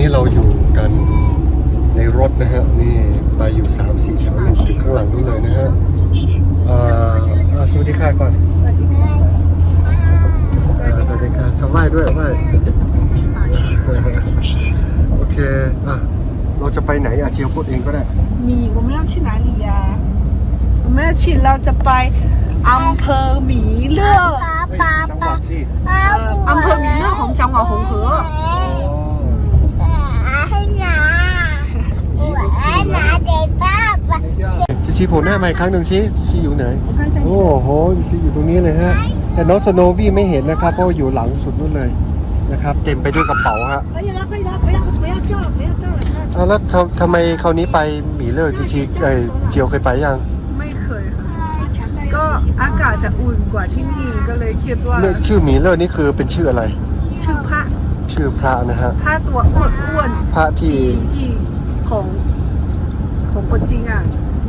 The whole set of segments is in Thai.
นี้เราอยู่กันในรถนะฮะ นี่ไปอยู่3ามสี่แถวอยู่ถึงข้างหลังนู้นเลยนะฮะเอ่ออ่าสวัสดีค่ะก่อนเอ่อสวัสดีค่ะทำไหว้ด้วยไหว้โอเค อ่ะ เราจะไปไหนอาเจียวพูดเองก็ได้ 米我们要去哪里呀、我们要去เราจะไปอำเภอหมีเลือก เฮ้ยจังหวัดสิ เอ่ออำเภอหมีเลือกของจังหวัดหงเหอ อ๋อ ชิชิโผล่หน้ามาอีกครั้งหนึ่งชิชิชิอยู่ไหน โอ้โหชิชิอยู่ตรงนี้เลยฮะ แต่น้องสโนวี่ไม่เห็นนะครับเพราะอยู่หลังสุดนู่นเลยนะครับ เต็มไปด้วยกระเป๋าฮะเอาแล้วทำทำไมคราวนี้ไปหมีเลิกชิชิเอ้ยเจียวเคยไปยังไม่เคยค่ะ ก็อากาศจะอุ่นกว่าที่นี่ก็เลยคิดว่าชื่อหมีเลิกนี่คือเป็นชื่ออะไร ชื่อพระ ชื่อพระนะฮะพระตัวอ้วนอ้วนพระที่ที่ ที่ของของคนจริงอะ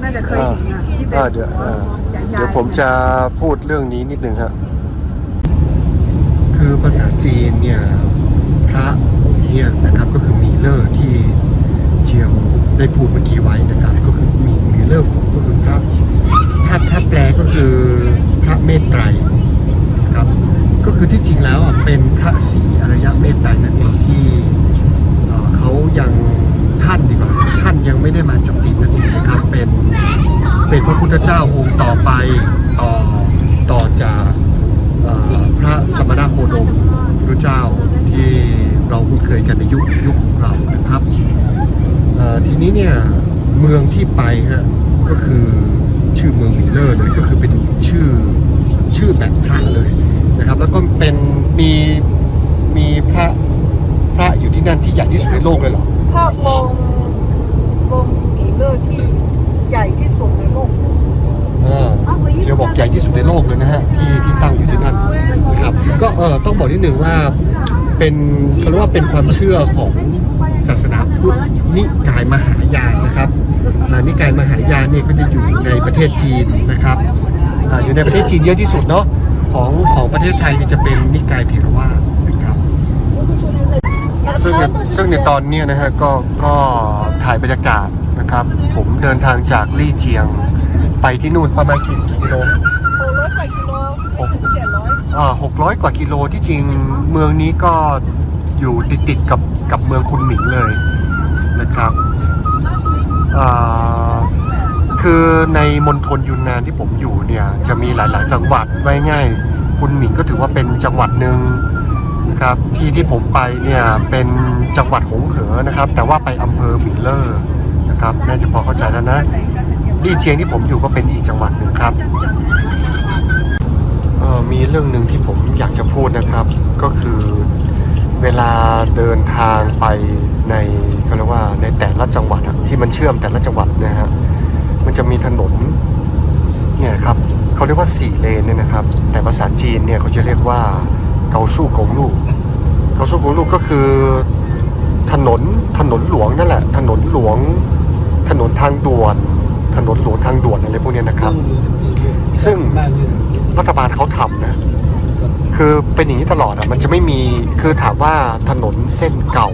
น่าจะเคยเห็นอะที่เป็นอ่าเดี๋ยวอ่าใหญ่ๆเดี๋ยวผมจะพูดเรื่องนี้นิดนึงฮะ คือภาษาจีนเนี่ยพระเนี่ยนะครับก็คือหมีเลอร์ที่เจียวได้พูดเมื่อกี้ไว้นะครับก็คือมีหมีเลอร์ฝงก็คือพระถ้าถ้าแปลก็คือพระเมตไตรนะครับ ก็คือที่จริงแล้วเป็นพระศรีอริยเมตไตรนั่นเองที่เขายังท่านดีกว่าท่านยังไม่ได้มาจุตินั่นเองนะครับเป็นเป็นพระพุทธเจ้าองค์ต่อไปต่อต่อจากพระสมณโคดมพระเจ้าที่เราคุ้นเคยกันในยุคยุคของเรานะครับทีนี้เนี่ยเมืองที่ไปฮะก็คือชื่อเมืองมิลเลอร์เลยก็คือเป็นชื่อชื่อแบบพระเลย นะครับ แล้วก็เป็นมีมีพระพระอยู่ที่นั่นที่ใหญ่ที่สุดในโลกเลยเหรอภาพวงวงหมีเลอร์ที่ใหญ่ที่สุดในโลกอ่าเจียวบอกใหญ่ที่สุดในโลกเลยนะฮะที่ที่ตั้งอยู่ที่นั่นนะครับก็เออต้องบอกนิดหนึ่งว่าเป็นเขาเรียกว่าเป็นความเชื่อของศาสนาพุทธนิกายมหายานนะครับอ่านิกายมหายานเนี่ยก็จะอยู่ในประเทศจีนนะครับอ่าอยู่ในประเทศจีนเยอะที่สุดเนาะ ของของประเทศไทยนี่จะเป็นนิกายเถรวาทนะครับ ซึ่งในซึ่งในตอนนี้นะฮะก็ก็ถ่ายบรรยากาศนะครับ ผมเดินทางจากลี่เจียงไปที่นู่นประมาณกี่กิโลหกร้อยกว่ากิโลไม่ถึงเจ็ดร้อยอ่าหกร้อยกว่ากิโลที่จริงเมืองนี้ก็อยู่ติดติดกับกับเมืองคุนหมิงเลยนะครับอ่า คือในมณฑลยุนนานที่ผมอยู่เนี่ยจะมีหลายๆ จังหวัดไว้ง่าย คุนหมิงก็ถือว่าเป็นจังหวัดหนึ่งนะครับที่ที่ผมไปเนี่ยเป็นจังหวัดหงเหอนะครับ แต่ว่าไปอำเภอหมิงเลอร์นะครับน่าจะพอเข้าใจแล้วนะลี่เจียงที่ผมอยู่ก็เป็นอีกจังหวัดหนึ่งครับเออมีเรื่องหนึ่งที่ผมอยากจะพูดนะครับ ก็คือเวลาเดินทางไปในเขาเรียกว่าในแต่ละจังหวัดที่มันเชื่อมแต่ละจังหวัดนะฮะ มันจะมีถนนเนี่ยครับเขาเรียกว่าสี่เลนเนี่ยนะครับ แต่ภาษาจีนเนี่ยเขาจะเรียกว่าเกาสู้กงลู่เกาสู้กงลู่ก็คือถนนถนนหลวงนั่นแหละ ถนนหลวง ถนนทางด่วน ถนนหลวงทางด่วนอะไรพวกนี้นะครับ ซึ่งรัฐบาลเขาทำนะคือเป็นอย่างนี้ตลอดอะมันจะไม่มีคือถามว่าถนนเส้นเก่า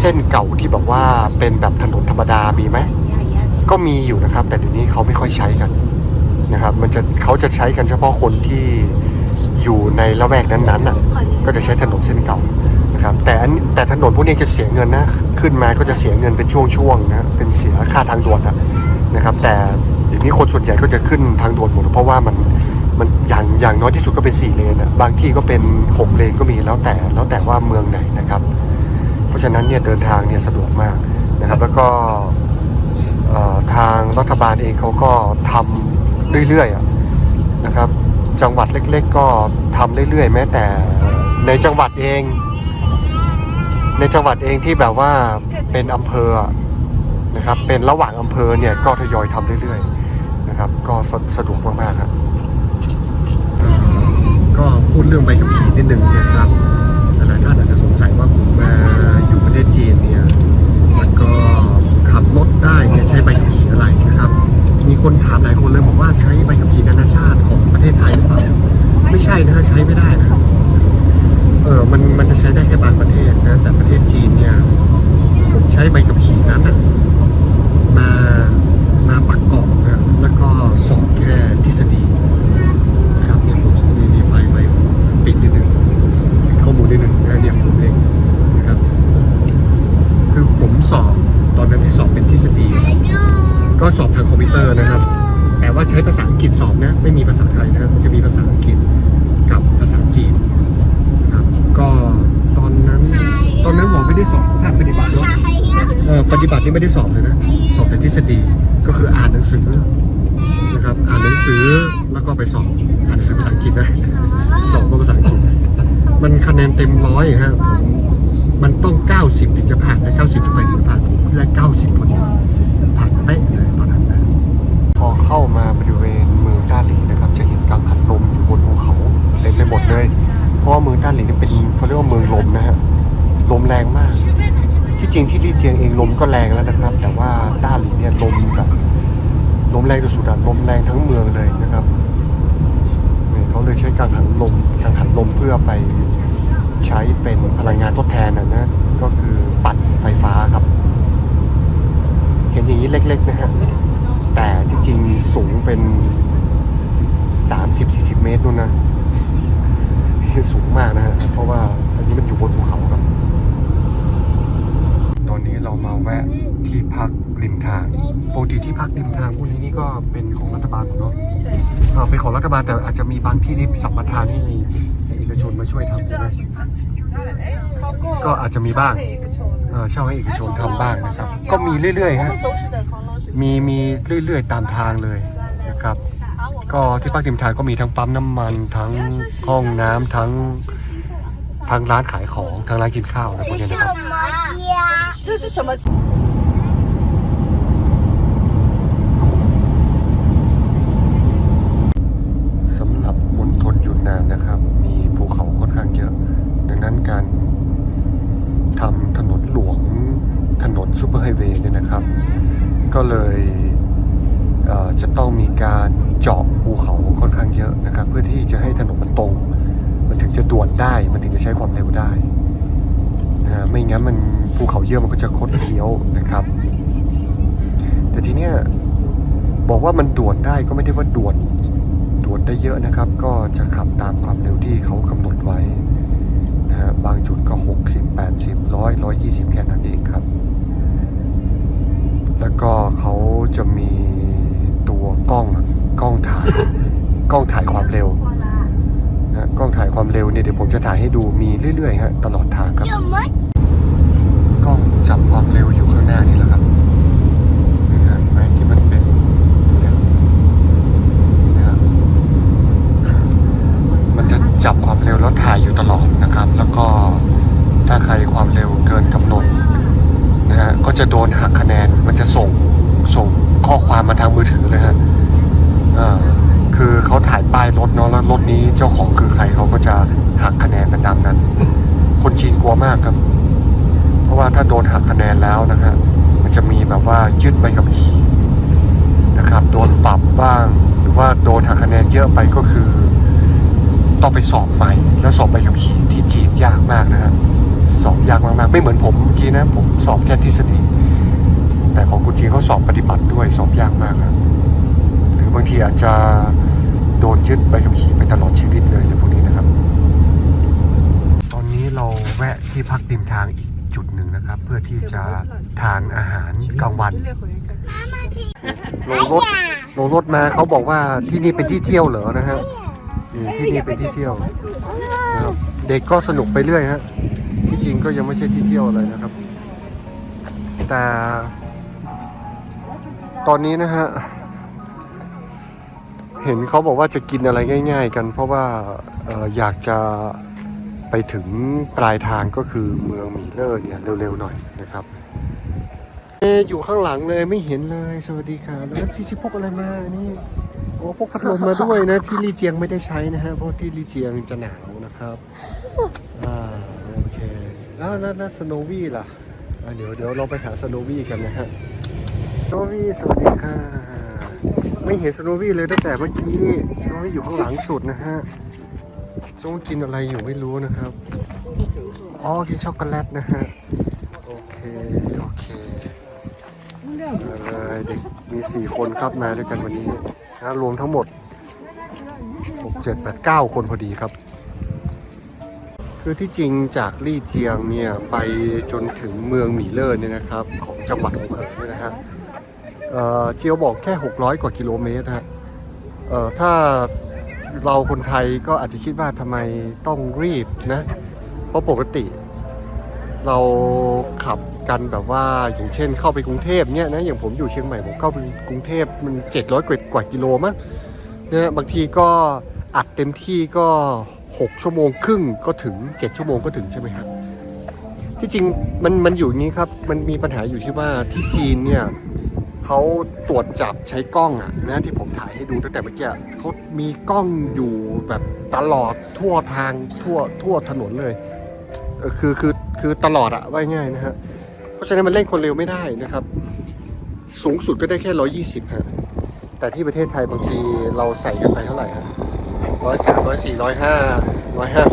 เส้นเก่าที่แบบว่าเป็นแบบถนนธรรมดามีไหม ก็มีอยู่นะครับ แต่เดี๋ยวนี้เขาไม่ค่อยใช้กันนะครับ มันจะเขาจะใช้กันเฉพาะคนที่อยู่ในละแวกนั้นๆน่ะ ก็จะใช้ถนนเส้นเก่านะครับ แต่อันแต่ถนนพวกนี้จะเสียเงินนะขึ้นมาก็จะเสียเงินเป็นช่วงๆนะเป็นเสียค่าทางด่วนนะนะครับ แต่เดี๋ยวนี้คนส่วนใหญ่ก็จะขึ้นทางด่วนหมดเพราะว่ามันมันอย่างอย่างน้อยที่สุดก็เป็นสี่เลนอะบางที่ก็เป็นหกเลนก็มีแล้วแต่แล้วแต่ว่าเมืองไหนนะครับ เพราะฉะนั้นเนี่ยเดินทางเนี่ยสะดวกมากนะครับ แล้วก็ ทางรัฐบาลเองเขาก็ทำเรื่อยๆนะครับ จังหวัดเล็กๆ ก็ทำเรื่อยๆ แม้แต่ในจังหวัดเอง ในจังหวัดเองที่แบบว่าเป็นอำเภอนะครับ เป็นระหว่างอำเภอเนี่ยก็ทยอยทำเรื่อยๆนะครับ ก็สะสะดวกมากๆครับก็พูดเรื่องใบขับขี่นิดนึงนะครับหลายๆท่านอาจจะสงสัยว่าผมมาอยู่ประเทศจีนเนี่ย รถได้เนี่ยใช้ใบขับขี่อะไรนะครับ มีคนถามหลายคนเลยบอกว่าใช้ใบขับขี่นานาชาติของประเทศไทยหรือเปล่าไม่ใช่นะฮะใช้ไม่ได้นะครับเออมันมันจะใช้ได้แค่บางประเทศนะแต่ประเทศจีนเนี่ยไม่มีภาษาไทยนะครับมันจะมีภาษาอังกฤษกับภาษาจีนนะครับก็ตอนนั้นตอนนั้นผมไม่ได้สอบภาคปฏิบัติเนาะเออปฏิบัตินี่ ไม่ได้สอบเลยนะ สอบแต่ทฤษฎีก็คืออ่านหนังสือนะครับอ่านหนังสือแล้วก็ไปสอบอ่านหนังสือภาษาอังกฤษนะสอบภาษาอังกฤษมันคะแนนเต็มร้อยครับมันต้อง 90 ถึงจะผ่านได้90ถึงไปถึงจะผ่านและ ก็แรงแล้วนะครับ แต่ว่าต้าหลีเนี่ยลมแบบลมแรงสุดๆอะลมแรงทั้งเมืองเลยนะครับนี่เขาเลยใช้กังหันลมกังหันลมเพื่อไปใช้เป็นพลังงานทดแทนนะนะก็คือปั่นไฟฟ้าครับ เห็นอย่างนี้เล็กๆนะฮะ แต่ที่จริงสูงเป็น 30-40 เมตรนู่นนะ สูงมากนะฮะ เพราะว่าอันนี้มันอยู่บนภูเขาครับ ตอนนี้เรามาแวะ ที่พักริมทางปกติที่พักริมทางพวกนี้นี่ก็เป็นของรัฐบาลเนาะใช่เอาเป็นของรัฐบาลแต่อาจจะมีบางที่ที่สัมปทานให้ให้เอกชนมาช่วยทำนะก็อาจจะมีบ้างเช่าให้เอกชนทำบ้างนะครับ ก็มีเรื่อยๆครับมีมีเรื่อยๆตามทางเลยนะครับ ก็ที่พักริมทางก็มีทั้งปั๊มน้ำมันทั้งห้องน้ำทั้งทั้งร้านขายของทั้งร้านกินข้าวนะพวกนี้นะครับ มันถึงจะใช้ความเร็วได้นะไม่งั้นมันภูเขาเยอะมันก็จะคดเคี้ยวนะครับ แต่ทีเนี้ยบอกว่ามันด่วนได้ก็ไม่ได้ว่าด่วนด่วนได้เยอะนะครับ ก็จะขับตามความเร็วที่เขากำหนดไว้นะฮะบางจุดก็ 60 80 100 120 แค่นั้นเองครับ แล้วก็เขาจะมีตัวกล้องกล้องถ่ายกล้องถ่ายความเร็ว นะกล้องถ่ายความเร็วเนี่ยเดี๋ยวผมจะถ่ายให้ดูมีเรื่อยๆฮะตลอดทางครับกล้องจับความเร็วอยู่ข้างหน้านี่แหละครับนี่ฮะเห็นไหมที่มันเป็นตัวเนี้ยนะฮะมันจะจับความเร็วแล้วถ่ายอยู่ตลอดนะครับ แล้วก็ถ้าใครความเร็วเกินกำหนดนะฮะก็จะโดนหักคะแนนมันจะส่งส่งข้อความมาทางมือถือเลยฮะอ่า คือเขาถ่ายป้ายรถเนาะแล้วรถนี้เจ้าของคือใครเขาก็จะหักคะแนนไปตามนั้น คนจีนกลัวมากครับ เพราะว่าถ้าโดนหักคะแนนแล้วนะฮะมันจะมีแบบว่ายึดใบขับขี่นะครับ โดนปรับบ้าง หรือว่าโดนหักคะแนนเยอะไปก็คือ ต้องไปสอบใหม่ แล้วสอบใบขับขี่ที่จีนยากมากนะฮะสอบยากมากๆไม่เหมือนผมเมื่อกี้นะ ผมสอบแค่ทฤษฎีแต่ของคุณจีนเขาสอบปฏิบัติด้วยสอบยากมากครับ หรือบางทีอาจจะ โดนยึดใบขับขี่ไปตลอดชีวิตเลยในพวกนี้นะครับ ตอนนี้เราแวะที่พักริมทางอีกจุดหนึ่งนะครับ เพื่อที่จะทานอาหารกลางวันลงรถลงรถมาเขาบอกว่าที่นี่เป็นที่เที่ยวเหรอนะฮะที่นี่เป็นที่เที่ยวนะครับเด็กก็สนุกไปเรื่อยฮะที่จริงก็ยังไม่ใช่ที่เที่ยวอะไรนะครับ แต่ตอนนี้นะฮะ เห็นเขาบอกว่าจะกินอะไรง่าย ๆ กัน เพราะว่าเอ่ออยากจะไปถึงปลายทางก็คือเมืองหมีเลอร์เนี่ยเร็วๆหน่อยนะครับเอ๊ะอยู่ข้างหลังเลยไม่เห็นเลยสวัสดีค่ะแล้วที่ชิพกอะไรมานี่โอ้พกพัดลมมาด้วยนะที่ลีเจียงไม่ได้ใช้นะฮะเพราะที่ลีเจียงจะหนาวนะครับอ่าโอเคแล้วแล้วแล้วสโนวี่ล่ะอะเดี๋ยวเดี๋ยวเราไปหาสโนวี่กันนะฮะสโนวี่สวัสดีค่ะ ไม่เห็นสโนวี่เลยตั้งแต่เมื่อกี้นี่สโนวี่อยู่ข้างหลังสุดนะฮะส้มกินอะไรอยู่ไม่รู้นะครับอ๋อกินช็อกโกแลตนะฮะโอเคโอเคเลยเด็กมีสี่คนครับมาด้วยกันวันนี้นะรวมทั้งหมดหกเจ็ดแปดเก้าคนพอดีครับ คือที่จริงจากลี่เจียงเนี่ยไปจนถึงเมืองหมีเลอร์เนี่ยนะครับ ของจังหวัดหงเหอเนี่ยนะฮะ เจียวบอกแค่ 600 กว่ากิโลเมตรฮะถ้าเราคนไทยก็อาจจะคิดว่าทำไมต้องรีบนะ เพราะปกติ เราขับกันแบบว่าอย่างเช่นเข้าไปกรุงเทพเนี่ยนะอย่างผมอยู่เชียงใหม่ผมเข้าไปกรุงเทพมัน 700 กว่ากว่ากิโลมั้งเนี่ยบางทีก็อัดเต็มที่ก็ 6 ชั่วโมงครึ่งก็ถึง 7 ชั่วโมงก็ถึงใช่ไหมครับที่จริงมันมันอยู่นี้ครับ มันมีปัญหาอยู่ที่ว่าที่จีนเนี่ย เขาตรวจจับใช้กล้องอะนะที่ผมถ่ายให้ดูตั้งแต่เมื่อกี้เขามีกล้องอยู่แบบตลอดทั่วทางทั่วทั่วถนนเลยคือคือคือตลอดอะว่าง่ายนะฮะเพราะฉะนั้นมันเร่งคนเร็วไม่ได้นะครับ สูงสุดก็ได้แค่120ฮะแต่ที่ประเทศไทยบางทีเราใส่กันไปเท่าไหร่ฮะร้อยสามร้อยสี่ร้อยห้าร้อยห้า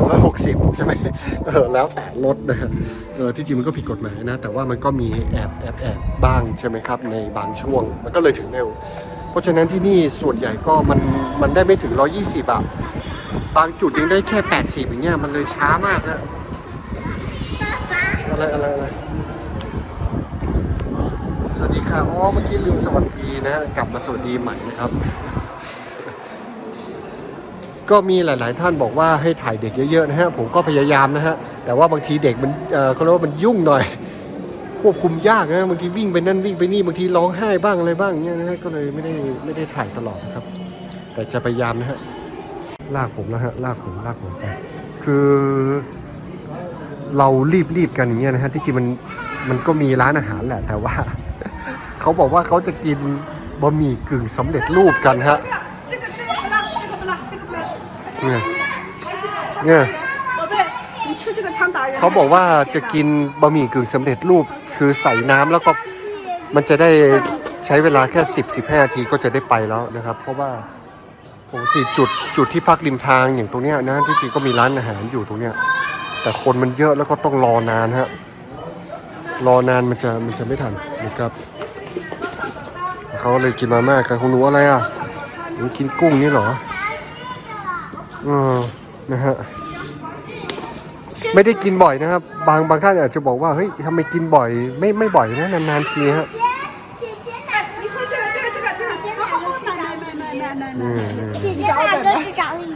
ร้อยหกสิบใช่ไหมเออแล้วแต่รถนะเออที่จริงมันก็ผิดกฎหมายนะ แต่ว่ามันก็มีแอบแอบแอบบ้างใช่ไหมครับ ในบางช่วงมันก็เลยถึงเร็ว เพราะฉะนั้นที่นี่ส่วนใหญ่ก็มันมันได้ไม่ถึง 120อะบางจุดยังได้แค่ 80อย่างเงี้ยมันเลยช้ามากฮะอะไรอะไรอะไรสวัสดีค่ะอ๋อเมื่อกี้ลืมสวัสดีนะ กลับมาสวัสดีใหม่นะครับ ก็มีหลาย ๆ ท่านบอกว่าให้ถ่ายเด็กเยอะ ๆ นะฮะ ผมก็พยายามนะฮะ แต่ว่าบางทีเด็กมันเขาเรียกว่ามันยุ่งหน่อย ควบคุมยากนะบางทีวิ่งไปนั่นวิ่งไปนี่บางทีร้องไห้บ้างอะไรบ้างเงี้ยนะฮะก็เลยไม่ได้ไม่ได้ถ่ายตลอดครับ แต่จะพยายามนะฮะลากผมนะฮะลากผมลากผมไปคือเรารีบรีบๆกันอย่างเงี้ยนะฮะที่จริงมันมันก็มีร้านอาหารแหละแต่ว่า เขาบอกว่าเขาจะกินบะหมี่กึ่งสำเร็จรูปกันฮะ เนี่ยเนี่ยเขาบอกว่าจะกินบะหมี่กึ่งสำเร็จรูปคือใส่น้ำแล้วก็มันจะได้ใช้เวลาแค่สิบสิบห้านาทีก็จะได้ไปแล้วนะครับ เพราะว่าปกติจุดจุดที่พักริมทางอย่างตรงเนี้ยนะที่จริงก็มีร้านอาหารอยู่ตรงเนี้ยแต่คนมันเยอะแล้วก็ต้องรอนานฮะรอนานมันจะมันจะไม่ทันนะครับเขาเลยกินมาม่ากันของหนูอะไรอะหนูกินกุ้งนี่เหรอ ออนะฮะไม่ได้กินบ่อยนะครับ บางบางท่านอาจจะบอกว่าเฮ้ยทำไมกินบ่อย ไม่ไม่บ่อยนะนานๆทีครับ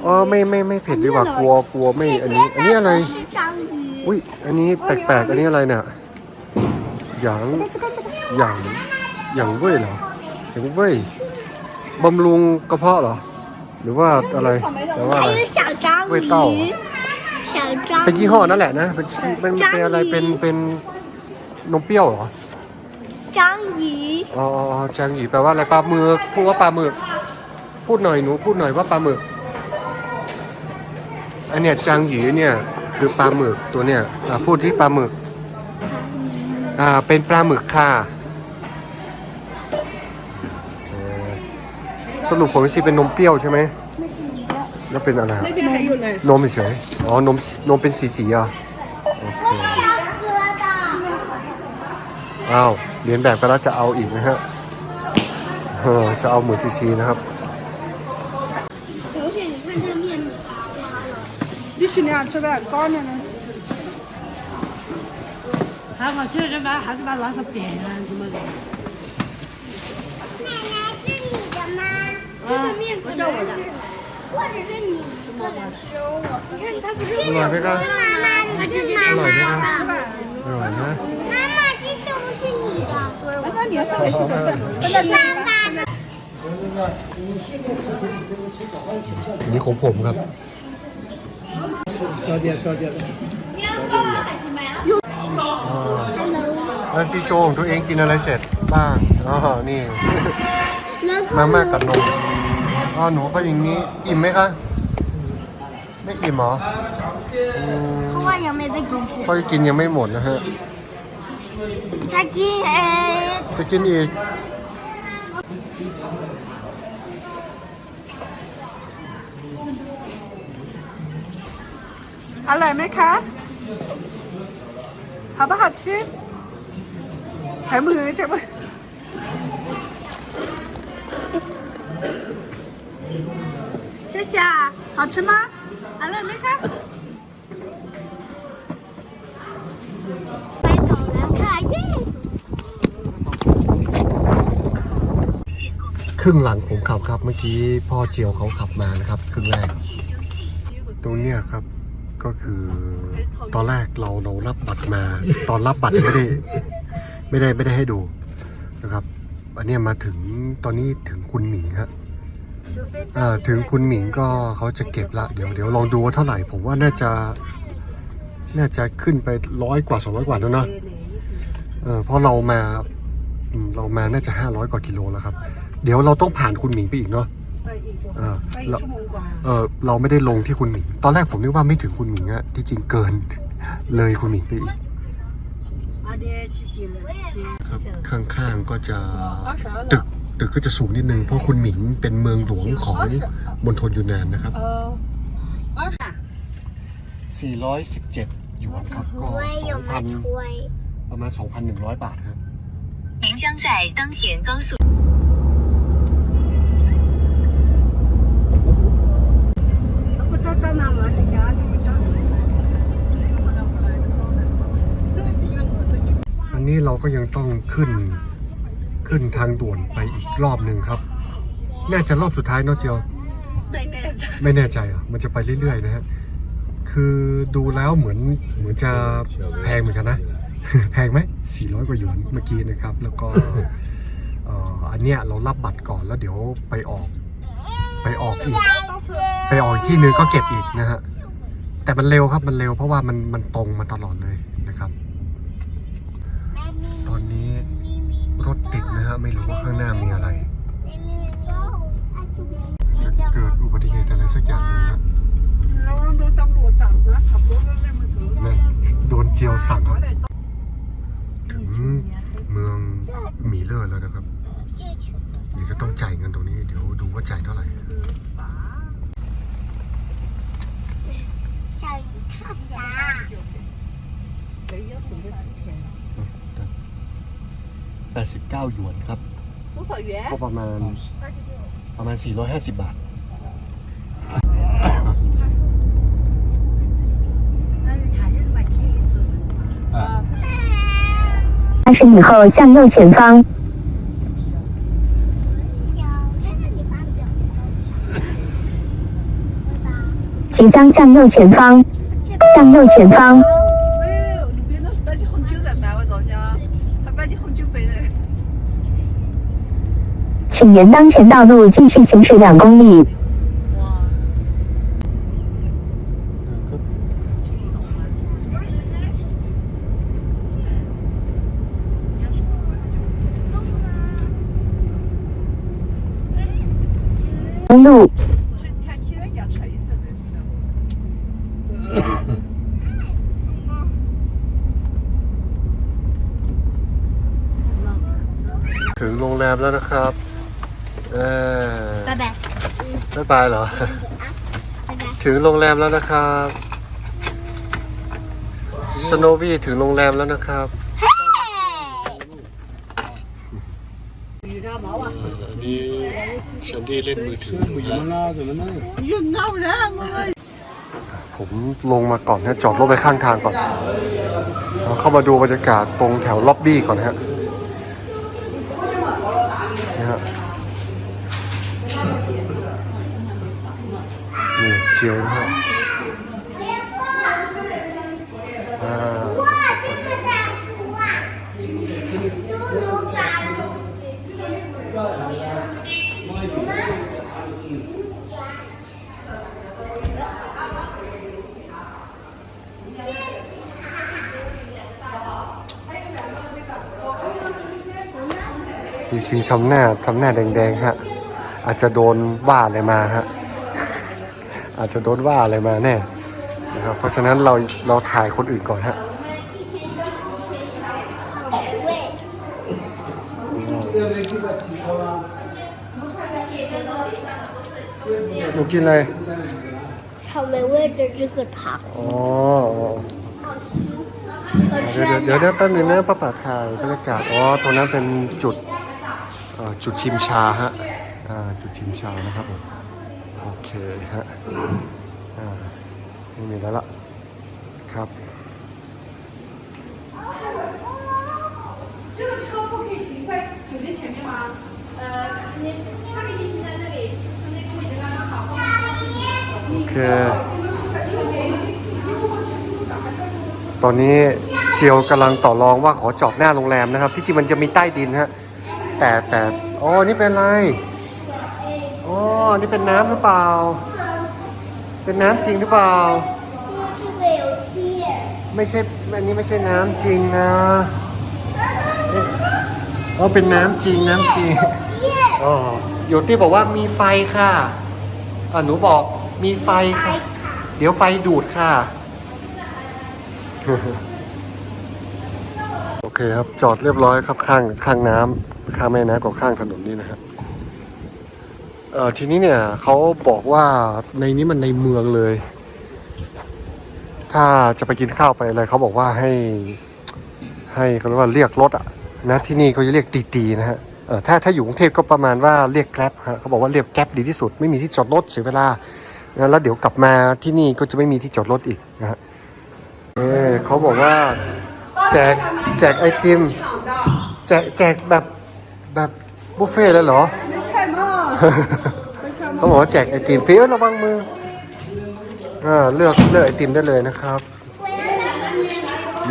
เออไม่ไม่ไม่เผ็ดดีกว่ากลัวกลัวไม่อันนี้ อันนี้อะไรอุ้ยอันนี้แปลกๆอันนี้อะไรเนี่ยหยางหยางหยางเว้ยเหรอหยางเว้ยบำรุงกระเพาะเหรอ หรือว่าอะไรแปลว่าอะไร 还有小章味道啊鱼。小章 เป็นยี่ห้อนั่นแหละนะเป็นเป็นเป็นอะไรเป็นเป็นนมเปรี้ยวเหรอ 章鱼。 อ๋ออ๋ออ๋อจางหยีแปลว่าอะไรปลาหมึกพูดว่าปลาหมึก พูดหน่อยหนูพูดหน่อยว่าปลาหมึก อันเนี้ยจางหยีเนี่ยคือปลาหมึกตัวเนี่ยอ่าพูดที่ปลาหมึก อ่าเป็นปลาหมึกค่ะ สรุปของซีเป็นนมเปรี้ยวใช่ไหมแล้วเป็นอะไรอะ 那边还有嘞。 นมเฉยอ๋อนมนมเป็นสีสีๆอ่ะโอเค 喝的。 อ้าวเรียนแบบกันแล้วจะเอาอีกนะฮะเออจะเอาเหมือนซีซีนะครับ 而且你看这面米花了。你去年吃饭高呢呢？还好吃什么？还是把拉成扁啊什么的。 不是我的，或者是你或者是我。你看它不是 อร่อยไหมครับ 是妈妈，它是妈 อร่อยไหม 妈 ครับ 的。 อร่อยนะ 妈妈，这是不是你的？那你要放回去再分。分在这妈里。妈的。 อันนี้ของผมครับ 小点小点的。 แล้วซีโชว์ของตัวเองกินอะไรเสร็จบ้างอ๋อนี่ 然 มา 后 ม่ากับนม อ๋อหนูก็อย่างนี้ อิ่มไหมคะ ไม่อิ่มเหรออืม 后面有没有在给吃？ เพราะกินยังไม่หมดนะฮะ 炸鸡哎。 จะกินอีก อร่อยไหมคะ好不好吃ใช้มือใช้มือ เอาใช่ไคครึ่งหลังผมขับครับเมื่อกี้พ่อเจียวเขาขับมานะครับครึ่งแรก ตรงเนี้ยครับก็คือ ตอนแรกเราเรารับบัตรมา ตอนรับบัตรไม่ได้ไม่ได้ไม่ได้ให้ดูนะครับ อันนี้มาถึงตอนนี้ถึงคุณหมิงครับ ถึงคุณหมิงก็เขาจะเก็บละเดี๋ยวเดี๋ยวลองดูว่าเท่าไหร่ ผมว่าน่าจะ น่าจะขึ้นไปร้อยกว่า 200 กว่าแล้วนะเออเพราะเรามาเรามาน่าจะ 500 กว่ากิโลแล้วครับ เดี๋ยวเราต้องผ่านคุณหมิงไปอีกเนาะเออเราออเราไม่ได้ลงที่คุณหมิง ตอนแรกผมนึกว่าไม่ถึงคุณหมิงอะที่จริงเกินเลยคุณหมิงไปอีกข้างๆก็จะตึก ตึกก็จะสูงนิดนึง เพราะคุณหมิงเป็นเมืองหลวงของมณฑลยูนนานนะครับ เออ 417หยวนครับก็ 我也有没吹。 2,000ประมาณ 2,100 บาทครับ 您将在当前高速。不找找妈妈，你家就不找。 อันนี้เราก็ยังต้องขึ้น ขึ้นทางด่วนไปอีกรอบหนึ่งครับ น่าจะรอบสุดท้ายเนาะเจียว ไม่แน่ใจไม่แน่ใจอะมันจะไปเรื่อยๆนะฮะ คือดูแล้วเหมือนเหมือนจะแพงเหมือนกันนะ แพงไหม400 กว่าหยวนเมื่อกี้นะครับ แล้วก็เอ่ออันเนี้ยเรารับบัตรก่อนแล้วเดี๋ยวไปออก ไปออกอีกไปออกอีกที่นึงก็เก็บอีกนะฮะ แต่มันเร็วครับมันเร็วเพราะว่ามันมันตรงมาตลอดเลยนะครับ ตอนนี้รถติด ฮะ ไม่รู้ว่าข้างหน้ามีอะไร จะเกิดอุบัติเหตุอะไรสักอย่างหนึ่งนะแล้วโดนตำรวจจับนะขับรถเล่นเล่มือถือนั่นโดนเจียวสั่งครับ ถึงเมืองมีเลอร์แล้วนะครับเดี๋ยวก็ต้องจ่ายเงินตรงนี้ เดี๋ยวดูว่าจ่ายเท่าไหร่ใช่ท่า 89 หยวนครับ 多少元 ก็ประมาณประมาณ 450 บาท 那是他是买气死了。二十米后向右前方，即将向右前方，向右前方， 请沿当前道路继续行驶两公里。 公路 天气人家吹死的。 ถึงโรงแรมแล้วนะครับ เออ 拜拜。 ไม่ไปเหรอ ถึงโรงแรมแล้วนะครับสโนวี่ถึงโรงแรมแล้วนะครับ นี่ฉันได้เล่นมือถือผมลงมาก่อนนะจอดรถไปข้างทางก่อน เข้ามาดูบรรยากาศตรงแถวล็อบบี้ก่อนนะฮะ นี่เจียวนะฮะอ่าซีซีทำหน้าทำหน้าแดงๆฮะ อาจจะโดนว่าอะไรมาฮะ อาจจะโดนว่าอะไรมาแน่นะครับ เพราะฉะนั้นเราเราถ่ายคนอื่นก่อนฮะหนูกินอะไรชาวเลเวอร์จะจะเกิดผักอ๋อเดี๋ยวเดี๋ยวเดี๋ยวแป๊บนึงนะป้าป่าถ่ายบรรยากาศอ๋อตรงนั้นเป็นจุดจุดชิมชาฮะจุดชิมชานะครับผม เคฮะ อ่า ไม่มีแล้วล่ะ ครับ 这个车不可以停在酒店前面吗？呃，你 โอเค ตอนนี้เจียวกำลังต่อรองว่าขอจอดหน้าโรงแรมนะครับ ที่จริงมันจะมีใต้ดินฮะ แต่แต่อ๋อนี่เป็นอะไร อ๋อ นี่เป็นน้ำหรือเปล่า เป็นน้ำจริงหรือเปล่า ไม่ใช่ อันนี้ไม่ใช่น้ำจริงนะอ๋อเป็นน้ำจริงน้ำจริงอ๋อโยตี้บอกว่ามีไฟค่ะอ่าหนูบอกมีไฟค่ะ เดี๋ยวไฟดูดค่ะ โอเคครับจอดเรียบร้อยครับข้างข้างน้ำข้างแม่น้ำกับข้างถนนนี่นะครับ เอ่อทีนี้เนี่ยเขาบอกว่าในนี้มันในเมืองเลย ถ้าจะไปกินข้าวไปอะไรเขาบอกว่าให้ ให้เขาเรียกว่าเรียกรถอะนะที่นี่เขาจะเรียกตีตีนะฮะเออถ้าถ้าอยู่กรุงเทพก็ประมาณว่าเรียกแกร็บฮะเขาบอกว่าเรียกแกร็บดีที่สุด ไม่มีที่จอดรถเสียเวลานะแล้วเดี๋ยวกลับมาที่นี่ก็จะไม่มีที่จอดรถอีกนะฮะเออเขาบอกว่า แจกแจกไอติมแจกแจกแบบแบบบุฟเฟ่ต์เลยเหรอ เขาบอกว่าแจกไอติมฟรีระวังมืออ่าเลือกเลือกไอติมได้เลยนะครับ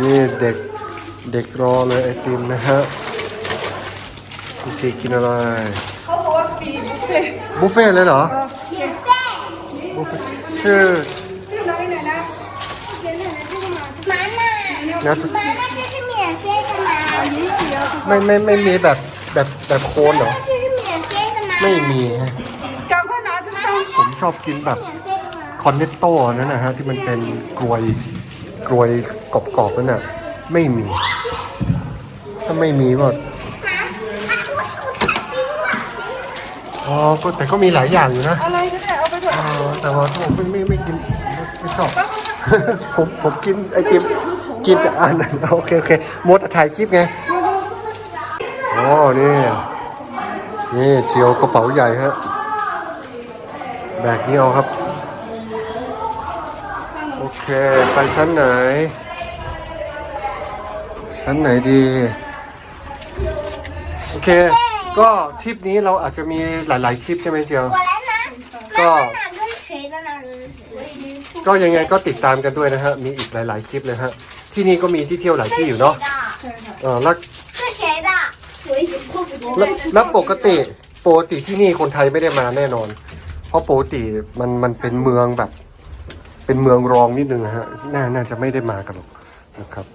นี่เด็กเด็กรอเลยไอติมนะฮะดูสีกินอะไรเขาบอกว่าฟรีบุฟเฟ่บุฟเฟ่เลยเหรอบุฟเฟ่ชื่อชื่อน้อยหน่อยนะนะไม่ไม่ไม่มีแบบแบบแบบโคนเหรอ ไม่มีฮะผมชอบกินแบบคอนเนตโต้นั่นนะฮะที่มันเป็นกลวยกลวยกรอบๆนั่นน่ะไม่มี ถ้าไม่มีก็อ๋อก็แต่ก็มีหลายอย่างอยู่นะอะไรก็ได้เอาไปเถอะแต่ว่าผมไม่ไม่ไม่กินไม่ชอบ ผมผมกินไอติมกินแต่อันนั้นโอเคโอเคมดถ่ายคลิปไง โอ้นี่ นี่เฉียวกระเป๋าใหญ่ฮะแบกนี่เอาครับ โอเค ไปชั้นไหน ชั้นไหนดี โอเค ก็ทริปนี้เราอาจจะมีหลายๆคลิปใช่ไหมเจียว ก็ก็ยังไงก็ติดตามกันด้วยนะฮะ มีอีกหลาย ๆ คลิปเลยฮะ ที่นี่ก็มีที่เที่ยวหลายที่อยู่เนาะเออแล้ว แล้ว。แล้วปกติปกติที่นี่คนไทยไม่ได้มาแน่นอน เพราะปกติมันมันเป็นเมืองแบบ เป็นเมืองรองนิดนึงนะฮะน่าน่าจะไม่ได้มากันหรอกนะครับ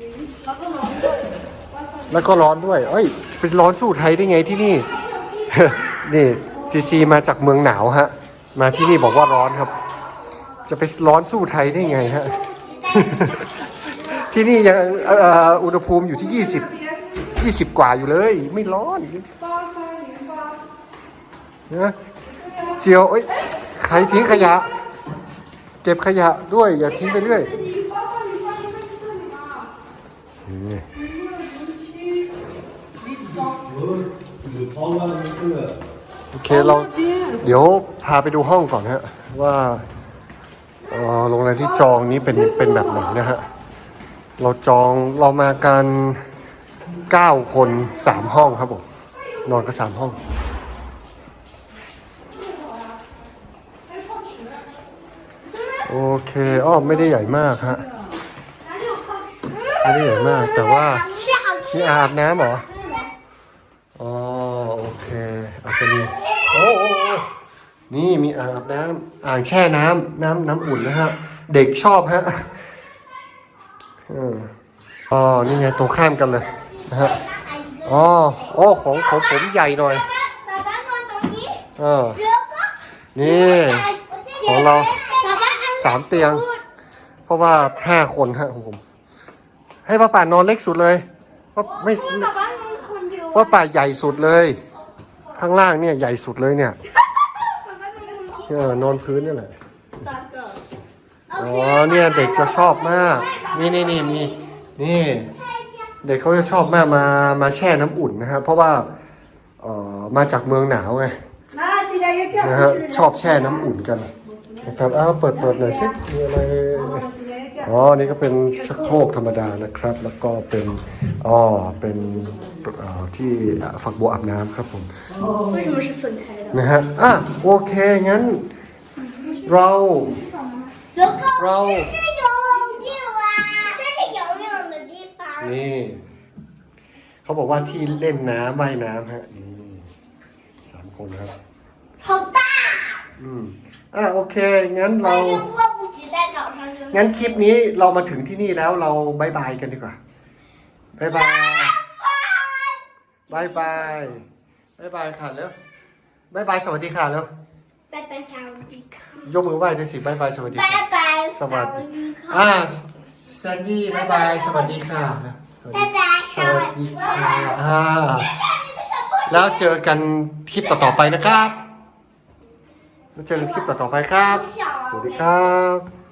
แล้วก็ร้อนด้วย เอ้ยเป็นร้อนสู้ไทยได้ไงที่นี่ นี่ซีซีมาจากเมืองหนาวฮะ มาที่นี่บอกว่าร้อนครับ จะไปร้อนสู้ไทยได้ไงฮะ ที่นี่ยังอุณหภูมิอยู่ที่ 20 20กว่าอยู่เลย ไม่ร้อนเนะเจียวเอ้ยใครทิ้งขยะ เก็บขยะด้วย อย่าทิ้งไปเรื่อยโอเคเราเดี๋ยวพาไปดูห้องก่อนฮะว่าโรงแรมที่จองนี้เป็นเป็นแบบไหนนะฮะ เราจองเรามากัน เก้าคนสามห้องครับผม นอนก็สามห้อง โอเคอ้อไม่ได้ใหญ่มากฮะ ไม่ได้ใหญ่มาก แต่ว่ามีอาบน้ำหรอ อ๋อ โอเค อาจจะมีโอ้โหนี่มีอาบน้ำอ่างแช่น้ำน้ำน้ำอุ่นนะครับเด็กชอบฮะอ๋อ นี่ไงตรงข้ามกันเลย ฮะอ๋ออ๋ของของผมใหญ่หน่อยเออนี่ของเราสามเตียง เพราะว่าห้าคนฮะของผม ให้ป้าป่านอนเล็กสุดเลยเพราะไม่เพราะป่าใหญ่สุดเลย ข้างล่างเนี่ยใหญ่สุดเลยเนี่ยเออนอนพื้นนี่แหละอ๋อเนี่ยเด็กจะชอบมาก นี่นี่นี่นี่นี่ เด็กเขาจะชอบแม่มามาแช่น้ำอุ่นนะครับเพราะว่าเอ่อมาจากเมืองหนาวไงนะฮะชอบแช่น้ำอุ่นกันนะครับอาเปิดเปิดหน่อยสิมีอะไรอ๋อนี่ก็เป็นชักโครกธรรมดานะครับ แล้วก็เป็นอ๋อเป็นที่ฝักบัวอาบน้ำครับผมนะฮะอะโอเคงั้นเราเรา นี่ เขาบอกว่าที่เล่นน้ำว่ายน้ำฮะ นี่สามคนครับ 好大， อืม อ่ะ โอเค งั้นเรา 我已经迫不及待早上就。 งั้นคลิปนี้เรามาถึงที่นี่แล้วเราบายบายกันดีกว่าบายบายบายบายบายบายค่ะแล้วบายบายสวัสดีค่ะแล้ว 拜拜，萨瓦迪卡。 ยกมือไหว้ด้วยสิบายบายสวัสดีค่ะ 拜拜，萨瓦迪迪卡。 อ่าแ ซันดี้บ๊ายบาย สวัสดีค่ะ สวัสดีสวัสดีค่ะแล้วเจอกันคลิปต่อๆไปนะครับ แล้วเจอกันคลิปต่อๆไปครับ สวัสดีครับ